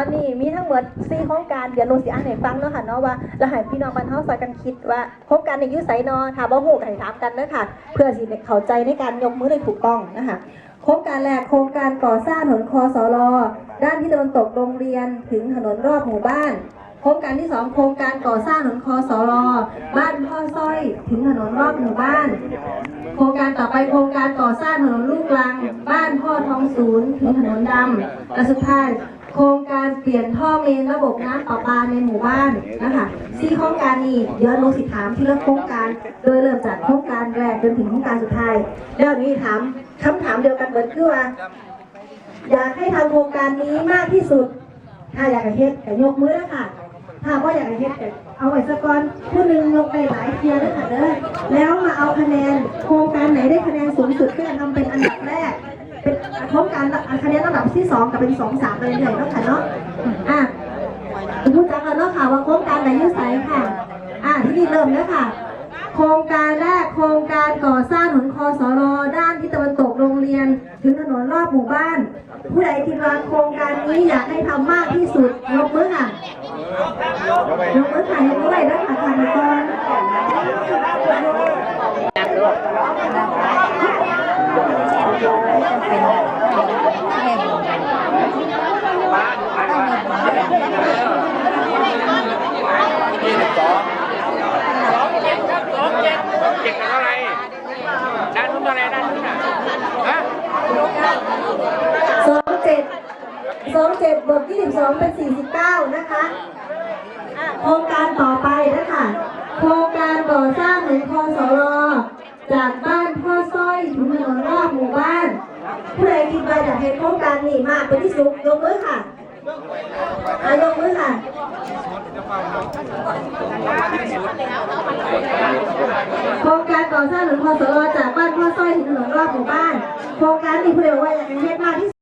ตอนนี้มีทั้งหมด4โครงการเดี๋ยวหนูสิอ่านให้ฟังเนาะค่ะเนาะว่าแล้วให้พี่น้องบรรเทาซอยกันคิดว่าโครงการในยุไสเนอถ้าบ่ฮู้ก็ให้ถามกันเด้อค่ะ เพื่อสิเข้าใจในการยกมือได้ถูกต้องนะคะโครงการแรกโครงการก่อสร้างถนนคอสลด้านที่ตะวันตกโรงเรียนถึงถนนรอบหมู่บ้าน โครงการที่สองโครงการก่อสร้างถนนคอสลบ้านพ่อสร้อยถึงถนนรอบหมู่บ้าน โครงการต่อไปโครงการก่อสร้างถนนลูกลัง บ้านพ่อทองศูนย์ถึงถนนดำและสุดท้าย ครงการเปลี่ยนท่อเมนระบบน้ำประปาในหมู่บ้านนะคะสี่โครงการนี้เดี๋ยวหนูสิถามที่ละโครงการ โดยเริ่มจากโครงการแรกจนถึงโครงการสุดท้ายแล้วนี้ถามคำถามเดียวกันเบิดคือว่า อยากให้ทำโครงการนี้มากที่สุด ถ้าอยากให้เฮ็ดก็ยกมือนะค่ะ ถ้าว่าอยากให้เฮ็ดก็เอาไว้สักก่อนผู้หนึ่งยกไปหลายเทียร์นะค่ะเด้อแล้วมาเอาคะแนนโครงการไหนได้ คะแนนลำดับที่สองกับเป็นสองสามไปเรื่อยๆเนาะค่ะเนาะอะพูดจักกันเนาะค่ะว่าโครงการไหนยุ่ใสค่ะ อะที่นี่เริ่มแล้วค่ะ โครงการแรกโครงการก่อสร้างถนนคอสรด้านที่ตะวันตกโรงเรียน ถึงถนนรอบหมู่บ้าน ผู้ใดคิดว่าโครงการนี้อยากให้ทำมากที่สุดยกมือค่ะยกมือค่ะยกมือไว้ด้านขาทางก่อนเจ็ดกับเท่าไหร่ด้านนู้นเท่าไหร่ด้านนู้นอะ ฮะสองเจ็ดสองเจ็ดบวกยี่สิบสองเป็นสี่สิบเก้านะคะ โครงการต่อไปนะคะโครงการก่อสร้างถนนคอสรจากบ้านพ่อสร้อยถึงถนนรอบหมู่บ้าน ผู้ใดคิดว่าอยากเห็นโครงการนี้มากเป็นที่สุดยกมือค่ะอายกมือค่ะโครงการก่อสร้างถนนคอสรจาก โครงการนี้ผู้ใดบอกว่าอยากให้เฮ็ดมากที่สุด